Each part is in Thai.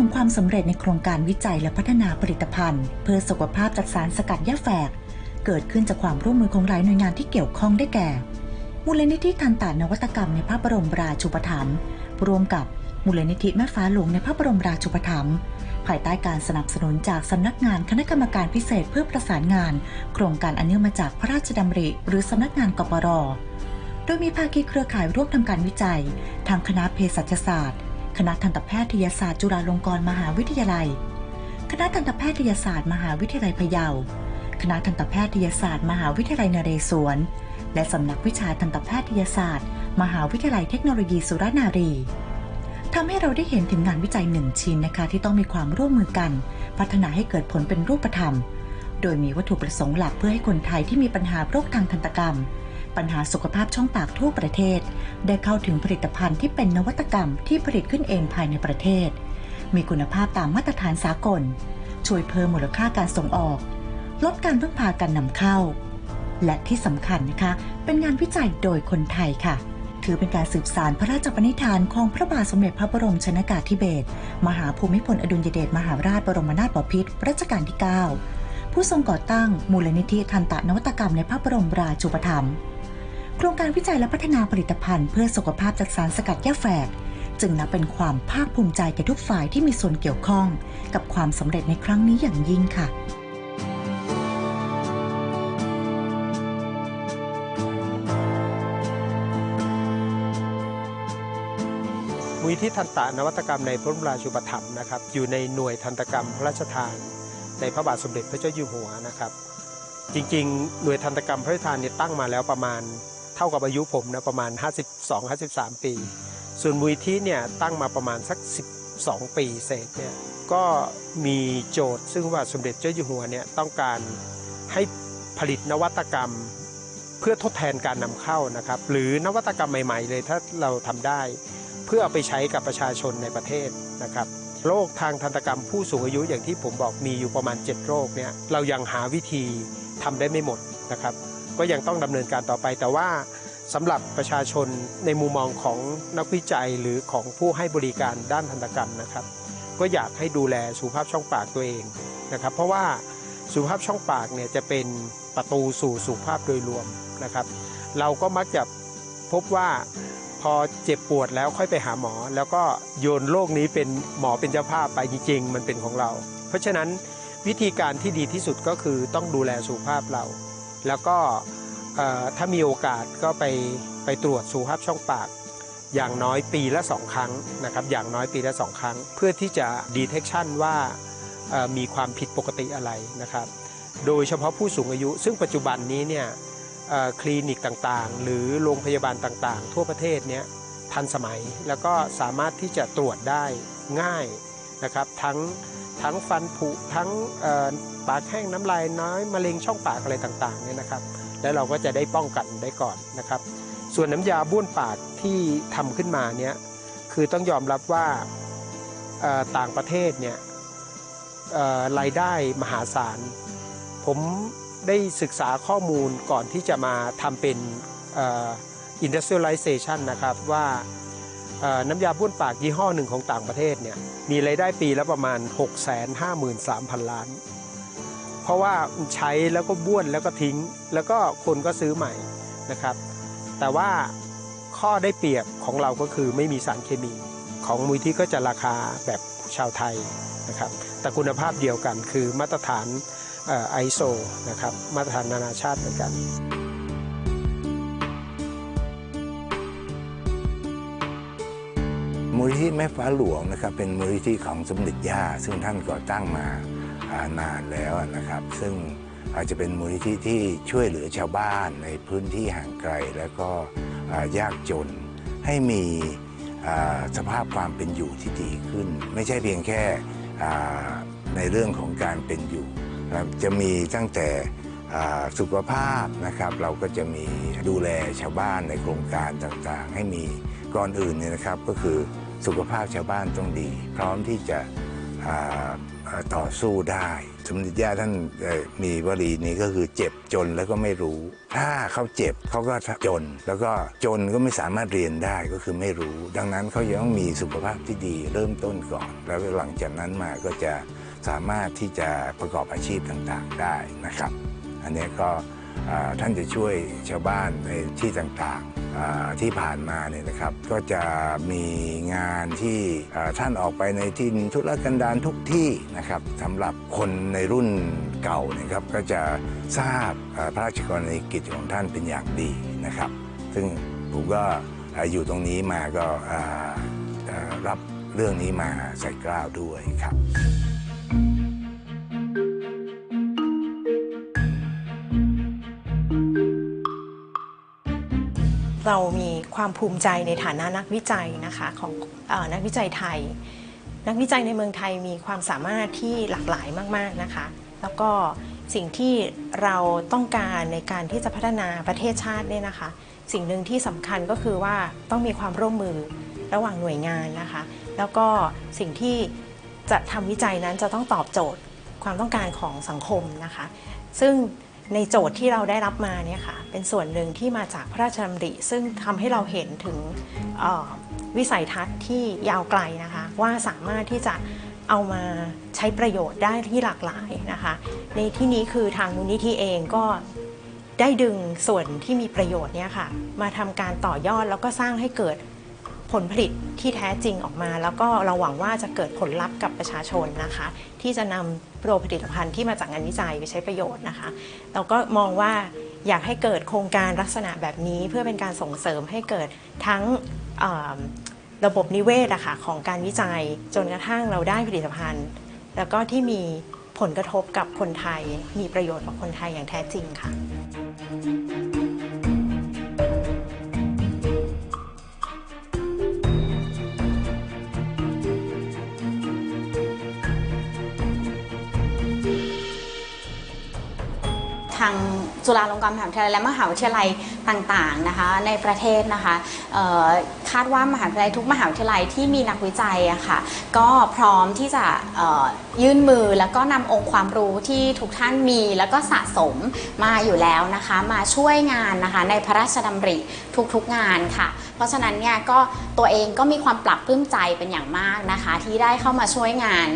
ของความสำเร็จในโครงการวิจัยและพัฒนาผลิตภัณฑ์ เพื่อสุขภาพจากสารสกัดหญ้าแฝก เกิดขึ้นจากความร่วมมือของหลายหน่วยงานที่เกี่ยวข้องได้แก่ มูลนิธิทันตานวัตกรรมในพระบรมราชูปถัมภ์ร่วมกับมูลนิธิแม่ฟ้าหลวงในพระบรมราชูปถัมภ์ภายใต้การสนับสนุนจากสำนักงานคณะกรรมการพิเศษเพื่อประสานงาน โครงการอันเนื่องมาจากพระราชดำริ หรือสำนักงานกปร โดยมีภาคีเครือข่ายร่วมทำการวิจัย ทางคณะเภสัชศาสตร์ คณะทันตแพทยศาสตร์จุฬาลงกรณ์มหาวิทยาลัย คณะทันตแพทยศาสตร์ มหาวิทยาลัยพะเยา คณะทันตแพทยศาสตร์ มหาวิทยาลัยนเรศวร และสำนักวิชาทันตแพทยศาสตร์ มหาวิทยาลัยเทคโนโลยีสุรนารีทำให้เราได้เห็นถึงงานวิจัยหนึ่งชิ้นนะคะที่ต้องมีความร่วมมือกัน พัฒนาให้เกิดผลเป็นรูปธรรม โดยมีวัตถุประสงค์หลักเพื่อให้คนไทยที่มีปัญหาโรคทางทันตกรรม ปัญหาสุขภาพช่องปากทั่วประเทศ ได้เข้าถึงผลิตภัณฑ์ที่เป็นนวัตกรรมที่ผลิตขึ้นเองภายในประเทศ มีคุณภาพตามมาตรฐานสากล ช่วยเพิ่มมูลค่าการส่งออก ลดการพึ่งพาการนำเข้า และที่สำคัญนะคะ เป็นงานวิจัยโดยคนไทยค่ะถือเป็นการสืบสารพระราชปณิธานของพระบาทสมเด็จพระบรมชนากาธิเบศรมหาภูมิพลอดุลยเดชมหาราชบรมนาถบพิตรรัชกาลที่ 9 ผู้ทรงก่อตั้งมูลนิธิทันตนวัตกรรมในพระบรมราชูปถัมภ์ ครงการวิจัยและพัฒนาผลิตภัณฑ์เพื่อสุขภาพจากสารสกัดหญ้แฝก จึงนับเป็นความภาคภูมิใจแก่ทุกฝ่ายที่มีส่วนเกี่ยวข้อง กับความสำเร็จในครั้งนี้อย่างยิ่งค่ะมูลที่ทันตะนวัตกรรมในพระบรมราชูปถัมภ์นะครับ อยู่ในหน่วยทันตกรรมพระราชทาน ในพระบาทสมเด็จพระเจ้าอยู่หัวนะครับ จริงๆ หน่วยทันตกรรมพระราชทานเนี่ยตั้งมาแล้วประมาณ ท่ากับอายุผมนะประมาณ 52-53 ปี ส่วนมูลที่เนี่ยตั้งมาประมาณสัก 12 ปีเศษเนี่ยก็มีโจทย์ ซึ่งว่าสมเด็จเจ้าอยู่หัวเนี่ยต้องการให้ผลิตนวัตกรรมเพื่อทดแทนการนำเข้านะครับ หรือนวัตกรรมใหม่ ๆ เลยถ้าเราทำได้ เพื่อเอาไปใช้กับประชาชนในประเทศนะครับโรคทางทันตกรรมผู้สูงอายุอย่างที่ผมบอกมีอยู่ประมาณ 7 โรคเนี่ยเรายังหาวิธีทำได้ไม่หมดนะครับ ก็ยังต้องดำเนินการต่อไป แต่ว่าสำหรับประชาชนในมุมมองของนักวิจัยหรือของผู้ให้บริการด้านทันตกรรมนะครับ ก็อยากให้ดูแลสุขภาพช่องปากตัวเองนะครับ เพราะว่าสุขภาพช่องปากเนี่ยจะเป็นประตูสู่สุขภาพโดยรวมนะครับ เราก็มักจะพบว่าพอเจ็บปวดแล้วค่อยไปหาหมอ แล้วก็โยนโรคนี้เป็นหมอเป็นเจ้าภาพไปจริงๆ มันเป็นของเรา เพราะฉะนั้นวิธีการที่ดีที่สุดก็คือต้องดูแลสุขภาพเรา แล้วก็ถ้ามีโอกาสก็ไปไปตรวจสุขภาพช่องปาก อย่างน้อยปีละสองครั้งนะครับอย่างน้อยปีละสองครั้ง เพื่อที่จะ detection ว่ามีความผิดปกติอะไรนะครับ โดยเฉพาะผู้สูงอายุ ซึ่งปัจจุบันนี้เนี่ยคลินิกต่างๆ หรือโรงพยาบาลต่างๆ ทั่วประเทศเนี้ยทันสมัยแล้วก็สามารถที่จะตรวจได้ง่าย นะครับทั้งทั้งฟันผุทั้งปากแห้งน้ำลายน้อยมะเร็งช่องปากอะไรต่างๆเนี่ยนะครับ แล้วเราก็จะได้ป้องกันได้ก่อนนะครับ ส่วนน้ำยาบ้วนปากที่ทำขึ้นมาเนี่ยคือต้องยอมรับว่าต่างประเทศเนี่ยรายได้มหาศาล ผมได้ศึกษาข้อมูลก่อนที่จะมาทำเป็นอ่อ industrialization นะครับว่า น้ำยาบ้วนปากยี่ห้อหนึ่งของต่างประเทศเนี่ยมีรายได้ปีละประมาณ 653,000 ล้าน เพราะว่าใช้แล้วก็บ้วนแล้วก็ทิ้ง แล้วก็คนก็ซื้อใหม่นะครับ แต่ว่าข้อได้เปรียบของเราก็คือไม่มีสารเคมี ของมูลที่ก็จะราคาแบบชาวไทยนะครับ แต่คุณภาพเดียวกันคือมาตรฐานไอโซนะครับมาตรฐานนานาชาติเหมือนกัน มูลนิธิแม่ฟ้าหลวงนะครับเป็นมูลนิธิของสมเด็จย่าซึ่งท่านก่อตั้งมาอานานแล้วนะครับ ซึ่งอาจจะเป็นมูลนิธิที่ช่วยเหลือชาวบ้านในพื้นที่ห่างไกลแล้วก็ยากจน ให้มีสภาพความเป็นอยู่ที่ดีขึ้น ไม่ใช่เพียงแค่ในเรื่องของการเป็นอยู่ จะมีตั้งแต่สุขภาพนะครับเราก็จะมีดูแลชาวบ้านในโครงการต่างๆ ให้มีก่อนอื่นเนี่ยนะครับก็คือ สุขภาพชาวบ้านต้องดี พร้อมที่จะต่อสู้ได้สมเด็จย่าท่านมีวลีนี้ก็คือเจ็บจนแล้วก็ไม่รู้ ถ้าเขาเจ็บเขาก็จน แล้วก็จนก็ไม่สามารถเรียนได้ก็คือไม่รู้ ดังนั้นเขาจะต้องมีสุขภาพที่ดีเริ่มต้นก่อน แล้วหลังจากนั้นมาก็จะสามารถที่จะประกอบอาชีพต่างๆได้นะครับ อันนี้ก็ท่านจะช่วยชาวบ้านในที่ต่างๆ ที่ผ่านมาเนี่ยนะครับก็จะมีงานที่ท่านออกไปในที่ทุรกันดารทุกที่นะครับสำหรับคนในรุ่นเก่าเนะครับก็จะทราบพระราชกรณียกิจของท่านเป็นอย่างดีนะครับ ซึ่งผมก็อยู่ตรงนี้มาก็รับเรื่องนี้มาใส่กล้าวด้วยครับ เรามีความภูมิใจในฐานะนักวิจัยนะคะของออนักวิจัยไทย นักวิจัยในเมืองไทยมีความสามารถที่หลากหลายมาก ๆนะคะ แล้วก็สิ่งที่เราต้องการในการที่จะพัฒนาประเทศชาติเนี่ยนะคะ สิ่งหนึ่งที่สำคัญก็คือว่าต้องมีความร่วมมือระหว่างหน่วยงานนะคะ แล้วก็สิ่งที่จะทำวิจัยนั้นจะต้องตอบโจทย์ความต้องการของสังคมนะคะ ซึ่ง ในโจทย์ที่เราได้รับมาเนี่ยค่ะเป็นส่วนหนึ่งที่มาจากพระราชดำริ ซึ่งทำให้เราเห็นถึงวิสัยทัศน์ที่ยาวไกลนะคะ ว่าสามารถที่จะเอามาใช้ประโยชน์ได้ที่หลากหลายนะคะ ในที่นี้คือทางมูลนิธิเองก็ได้ดึงส่วนที่มีประโยชน์เนี่ยค่ะมาทำการต่อยอดแล้วก็สร้างให้เกิด ผลผลิตที่แท้จริงออกมา แล้วก็เราหวังว่าจะเกิดผลลัพธ์กับประชาชนนะคะ ที่จะนำโปรผลิตภัณฑ์ที่มาจากงานวิจัยไปใช้ประโยชน์นะคะ เราก็มองว่าอยากให้เกิดโครงการลักษณะแบบนี้เพื่อเป็นการส่งเสริมให้เกิดทั้งระบบนิเวศอะค่ะของการวิจัยจนกระทั่งเราได้ผลิตภัณฑ์ แล้วก็ที่มีผลกระทบกับคนไทย มีประโยชน์กับคนไทยอย่างแท้จริงค่ะ ทางจุฬาลงกรณ์มหาวิทยาลัยและมหาวิทยาลัยต่างๆนะคะในประเทศนะคะ คาดว่ามหาวิทยาลัยทุกมหาวิทยาลัยที่มีนักวิจัยอะค่ะก็พร้อมที่จะยื่นมือแล้วก็นำองค์ความรู้ที่ทุกท่านมี แล้วก็สะสมมาอยู่แล้วนะคะ มาช่วยงานนะคะในพระราชดำริทุกๆงานค่ะ เพราะฉะนั้นเนี่ยก็ตัวเองก็มีความปรับปลื้มใจเป็นอย่างมากนะคะ ที่ได้เข้ามาช่วยงาน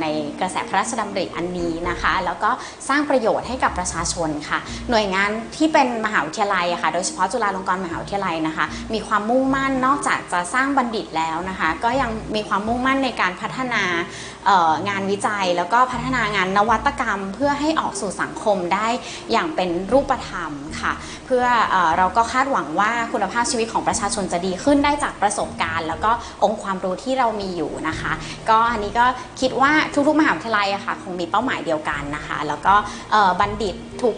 ในกระแสพระราชดำริอันนี้นะคะ แล้วก็สร้างประโยชน์ให้กับประชาชนค่ะ หน่วยงานที่เป็นมหาวิทยาลัยอะค่ะ โดยเฉพาะจุฬาลงกรณ์มหาวิทยาลัยนะคะ มีความมุ่งมั่นนอกจากจะสร้างบัณฑิตแล้วนะคะ ก็ยังมีความมุ่งมั่นในการพัฒนางานวิจัย แล้วก็พัฒนางานนวัตกรรม เพื่อให้ออกสู่สังคมได้อย่างเป็นรูปธรรมค่ะ เพื่อเอเราก็คาดหวังว่าคุณภาพชีวิตของประชาชนจะดีขึ้นได้จากประสบการณ์ แล้วก็องค์ความรู้ที่เรามีอยู่นะคะ ก็อันนี้ก็คิดว่าทุกๆมหาวิทยาลัยอะค่ะคงมีเป้าหมายเดียวกันนะคะ แล้วก็บัณฑิตทุก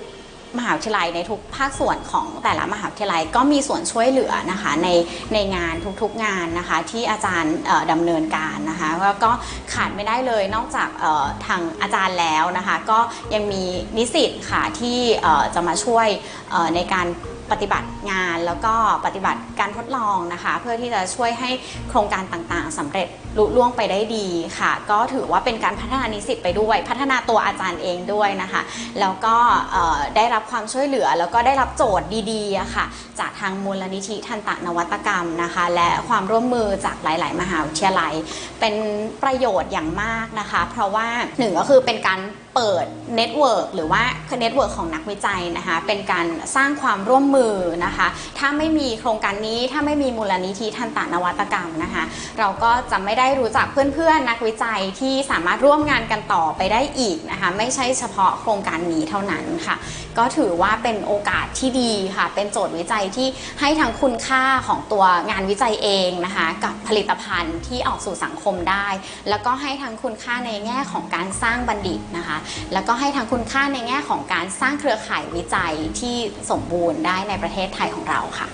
มหาวิทยาลัยในทุกภาคส่วนของแต่ละมหาวิทยาลัยก็มีส่วนช่วยเหลือนะคะในในงานทุกๆงานนะคะที่อาจารย์เอ่อดำเนินการนะคะแล้วก็ขาดไม่ได้เลยนอกจากทางอาจารย์แล้วนะคะก็ยังมีนิสิตค่ะที่จะมาช่วยในการ ปฏิบัติงานแล้วก็ปฏิบัติการทดลองนะคะ เพื่อที่จะช่วยให้โครงการต่างๆสำเร็จลุล่วงไปได้ดีค่ะ ก็ถือว่าเป็นการพัฒนานิสิตไปด้วย พัฒนาตัวอาจารย์เองด้วยนะคะ แล้วก็ได้รับความช่วยเหลือแล้วก็ได้รับโจทย์ดีๆค่ะ จากทางมูลนิธิทันตนวัตกรรมนะคะ และความร่วมมือจากหลาย ๆ มหาวิทยาลัย เป็นประโยชน์อย่างมากนะคะ เพราะว่าหนึ่งก็คือเป็นการเปิดเน็ตเวิร์กหรือว่าเน็ตเวิร์กของนักวิจัยนะคะเป็นการสร้างความร่วมมือนะคะถ้าไม่มีโครงการนี้ถ้าไม่มีมูลนิธิทันตนวัตกรรมนะคะเราก็จะไม่ได้รู้จักเพื่อนๆนักวิจัยที่สามารถร่วมงานกันต่อไปได้อีกนะคะไม่ใช่เฉพาะโครงการนี้เท่านั้นค่ะ ก็ถือว่าเป็นโอกาสที่ดีค่ะ เป็นโจทย์วิจัยที่ให้ทั้งคุณค่าของตัวงานวิจัยเองนะคะกับผลิตภัณฑ์ที่ออกสู่สังคมได้ แล้วก็ให้ทั้งคุณค่าในแง่ของการสร้างบัณฑิตนะคะแล้วก็ให้ทั้งคุณค่าในแง่ของการสร้างเครือข่ายวิจัยที่สมบูรณ์ได้ในประเทศไทยของเราค่ะ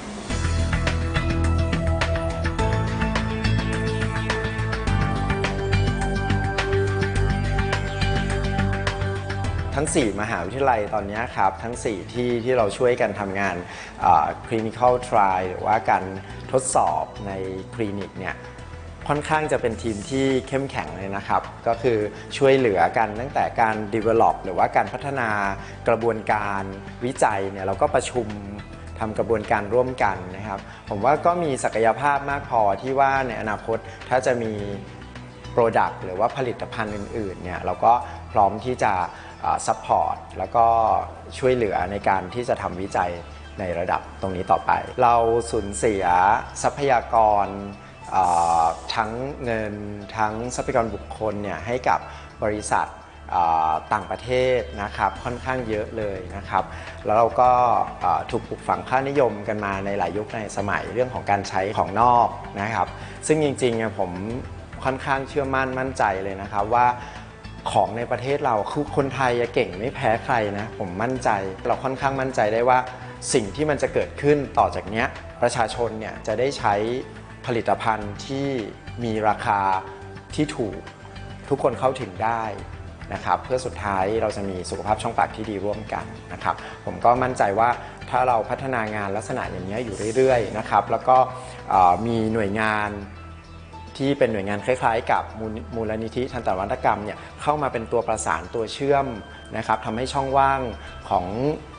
ทั้ง 4 มหาวิทยาลัยตอนนี้ครับ ทั้ง 4 ที่ที่เราช่วยกันทำงาน clinical trial หรือว่าการทดสอบในคลินิกเนี่ย ค่อนข้างจะเป็นทีมที่เข้มแข็งเลยนะครับ ก็คือช่วยเหลือกันตั้งแต่การ develop หรือว่าการพัฒนากระบวนการวิจัยเนี่ยเราก็ประชุมทำกระบวนการร่วมกันนะครับ ผมว่าก็มีศักยภาพมากพอที่ว่าในอนาคตถ้าจะมี Product หรือว่าผลิตภัณฑ์อื่นๆเนี่ยเราก็พร้อมที่จะซัพพอร์ตแล้วก็ช่วยเหลือในการที่จะทำวิจัยในระดับตรงนี้ต่อไป เราสูญเสียทรัพยากร ทั้งเงินทั้งทรัพยากรบุคคลเนี่ยให้กับบริษัทต่างประเทศนะครับค่อนข้างเยอะเลยนะครับ แล้วเราก็ถูกปลูกฝังค่านิยมกันมาในหลายยุคในสมัยเรื่องของการใช้ของนอกนะครับ ซึ่งจริงๆผมค่อนข้างเชื่อมั่นมั่นใจเลยนะครับว่าของในประเทศเราคือคนไทยอะเก่งไม่แพ้ใครนะผมมั่นใจเราค่อนข้างมั่นใจได้ว่าสิ่งที่มันจะเกิดขึ้นต่อจากนี้ประชาชนเนี่ยจะได้ใช้ ผลิตภัณฑ์ที่มีราคาที่ถูกทุกคนเข้าถึงได้นะครับเพื่อสุดท้ายเราจะมีสุขภาพช่องปากที่ดีร่วมกันนะครับ ผมก็มั่นใจว่าถ้าเราพัฒนางานลักษณะอย่างนี้ยอยู่เรื่อยๆนะครับ แล้วก็มีหน่วยงานที่เป็นหน่วยงานคล้ายๆ กับมูลมูลนิธิทันตวัตกรรมเนี่ยเข้ามาเป็นตัวประสานตัวเชื่อมนะครับทำให้ช่องว่างของ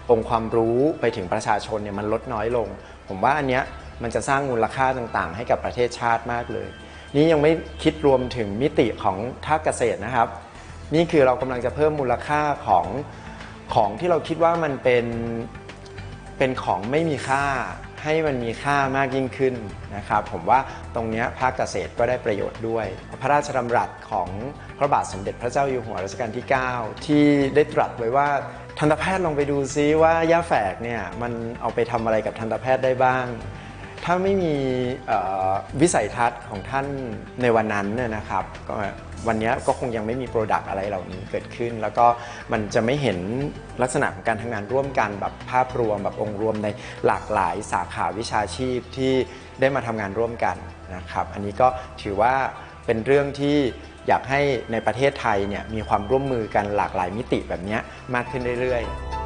องค์ความรู้ไปถึงประชาชนเนี่ยมันลดน้อยลง ผมว่าอันเนี้ย มันจะสร้างมูลค่าต่างๆ ให้กับประเทศชาติมากเลย นี่ยังไม่คิดรวมถึงมิติของภาคเกษตรนะครับ นี่คือเรากำลังจะเพิ่มมูลค่าของของที่เราคิดว่ามันเป็นเป็นของไม่มีค่าให้มันมีค่ามากยิ่งขึ้นนะครับ ผมว่าตรงนี้ภาคเกษตรก็ได้ประโยชน์ด้วย พระราชดำรัสของพระบาทสมเด็จพระเจ้าอยู่หัวรัชกาลที่ 9 ที่ได้ตรัสไว้ว่าทันตแพทย์ลองไปดูซิว่าย่าแฝกเนี่ยมันเอาไปทำอะไรกับทันตแพทย์ได้บ้าง ถ้าไม่มีวิสัยทัศน์ของท่านในวันนั้นนะครับก็วันนี้ก็คงยังไม่มีโปรดักต์อะไรเหล่านี้เกิดขึ้น แล้วก็มันจะไม่เห็นลักษณะของการทำงานร่วมกันแบบภาพรวมแบบองค์รวมในหลากหลายสาขาวิชาชีพที่ได้มาทำงานร่วมกันนะครับ อันนี้ก็ถือว่าเป็นเรื่องที่อยากให้ในประเทศไทยเนี่ยมีความร่วมมือกันหลากหลายมิติแบบนี้มากขึ้นเรื่อยๆ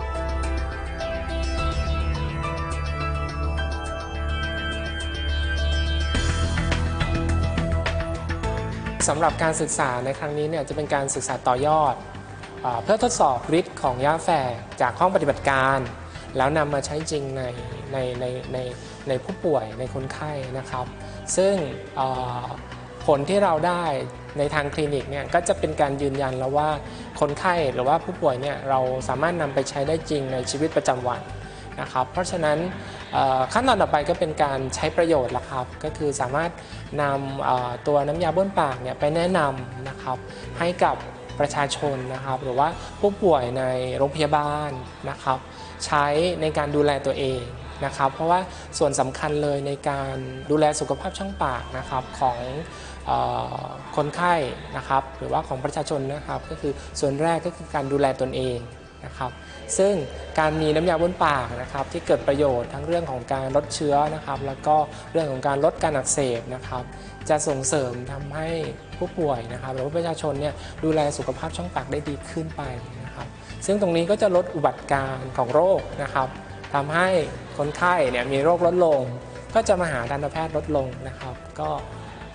สำหรับการศึกษาในครั้งนี้เนี่ยจะเป็นการศึกษาต่อยอดเอเพื่อทดสอบฤทธิ์ของยาแฝกจากห้องปฏิบัติการ แล้วนำมาใช้จริงในในในในในผู้ป่วยในคนไข้นะครับ ซึ่งผลที่เราได้ในทางคลินิกเนี่ยก็จะเป็นการยืนยันแล้วว่าคนไข้หรือว่าผู้ป่วยเนี่ยเราสามารถนำไปใช้ได้จริงในชีวิตประจำวัน นะครับเพราะฉะนั้นขั้นตอนต่อไปก็เป็นการใช้ประโยชน์ละครับก็คือสามารถนำตัวน้ำยาบ้วนปากเนี่ยไปแนะนำนะครับให้กับประชาชนนะครับ หรือว่าผู้ป่วยในโรงพยาบาลนะครับ ใช้ในการดูแลตัวเองนะครับ เพราะว่าส่วนสำคัญเลยในการดูแลสุขภาพช่องปากนะครับของคนไข้นะครับ หรือว่าของประชาชนนะครับ ก็คือส่วนแรกก็คือการดูแลตนเอง นะครับ ซึ่งการมีน้ำยาบ้วนปากนะครับที่เกิดประโยชน์ทั้งเรื่องของการลดเชื้อนะครับ แล้วก็เรื่องของการลดการอักเสบนะครับ จะส่งเสริมทำให้ผู้ป่วยนะครับหรือว่าประชาชนเนี่ยดูแลสุขภาพช่องปากได้ดีขึ้นไปนะครับ ซึ่งตรงนี้ก็จะลดอุบัติการณ์ของโรคนะครับทำให้คนไข้เนี่ยมีโรคลดลง ก็จะมาหาทันตแพทย์ลดลงนะครับ ก็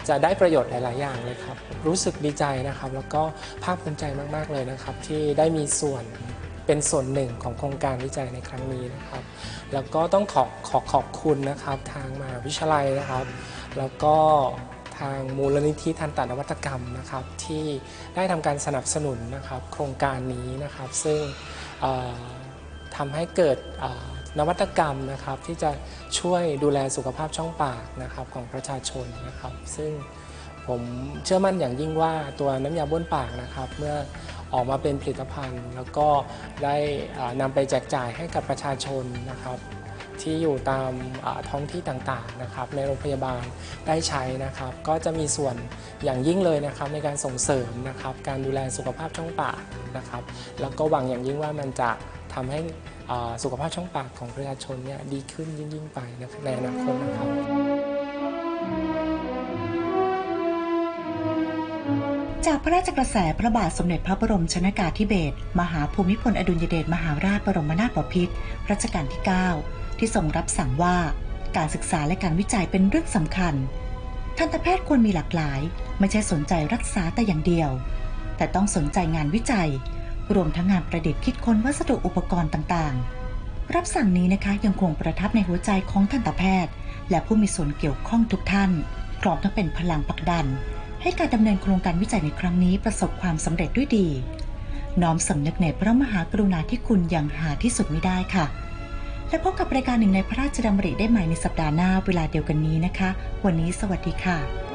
จะได้ประโยชน์หลาย ๆ อย่างเลยครับ รู้สึกดีใจนะครับ แล้วก็ภาคภูมิใจมาก ๆ เลยนะครับ ที่ได้มีส่วน เป็นส่วนหนึ่งของโครงการวิจัยในครั้งนี้นะครับ แล้วก็ต้องขอขอขอบคุณนะครับทางมหาวิทยาลัยนะครับ แล้วก็ทางมูลนิธิทันตนวัตกรรมนะครับ ที่ได้ทำการสนับสนุนนะครับ โครงการนี้นะครับ ซึ่งทำให้เกิดนวัตกรรมนะครับที่จะช่วยดูแลสุขภาพช่องปากนะครับของประชาชนนะครับ ซึ่งผมเชื่อมั่นอย่างยิ่งว่าตัวน้ำยาบ้วนปากนะครับ เมื่อ ออกมาเป็นผลิตภัณฑ์ แล้วก็ได้นำไปแจกจ่ายให้กับประชาชนนะครับ ที่อยู่ตามท้องที่ต่างๆนะครับ ในโรงพยาบาลได้ใช้นะครับ ก็จะมีส่วนอย่างยิ่งเลยนะครับในการส่งเสริมนะครับ การดูแลสุขภาพช่องปากนะครับ แล้วก็หวังอย่างยิ่งว่ามันจะทำให้สุขภาพช่องปากของประชาชนเนี่ยดีขึ้นยิ่งๆไปในอนาคตนะครับ จากพระราชกระแสพระบาทสมเด็จพระบรมชนากาธิเบศรมหาภูมิพลอดุลยเดชมหาราชบรมนาถบพิตรรัชกาลที่ 9 ที่ทรงรับสั่งว่า การศึกษาและการวิจัยเป็นเรื่องสำคัญ ทันตแพทย์ควรมีหลากหลาย ไม่ใช่สนใจรักษาแต่อย่างเดียว แต่ต้องสนใจงานวิจัย รวมทั้งงานประดิษฐ์คิดค้นวัสดุอุปกรณ์ต่างๆ รับสั่งนี้นะคะยังคงประทับในหัวใจของทันตแพทย์ และผู้มีส่วนเกี่ยวข้องทุกท่านพร้อมทั้งเป็นพลังผลักดัน ให้การดำเนินโครงการวิจัยในครั้งนี้ประสบความสำเร็จด้วยดี น้อมสำนึกในพระมหากรุณาธิคุณอย่างหาที่สุดไม่ได้ค่ะ และพบกับรายการหนึ่งในพระราชดำริได้ใหม่ในสัปดาห์หน้าเวลาเดียวกันนี้นะคะ วันนี้สวัสดีค่ะ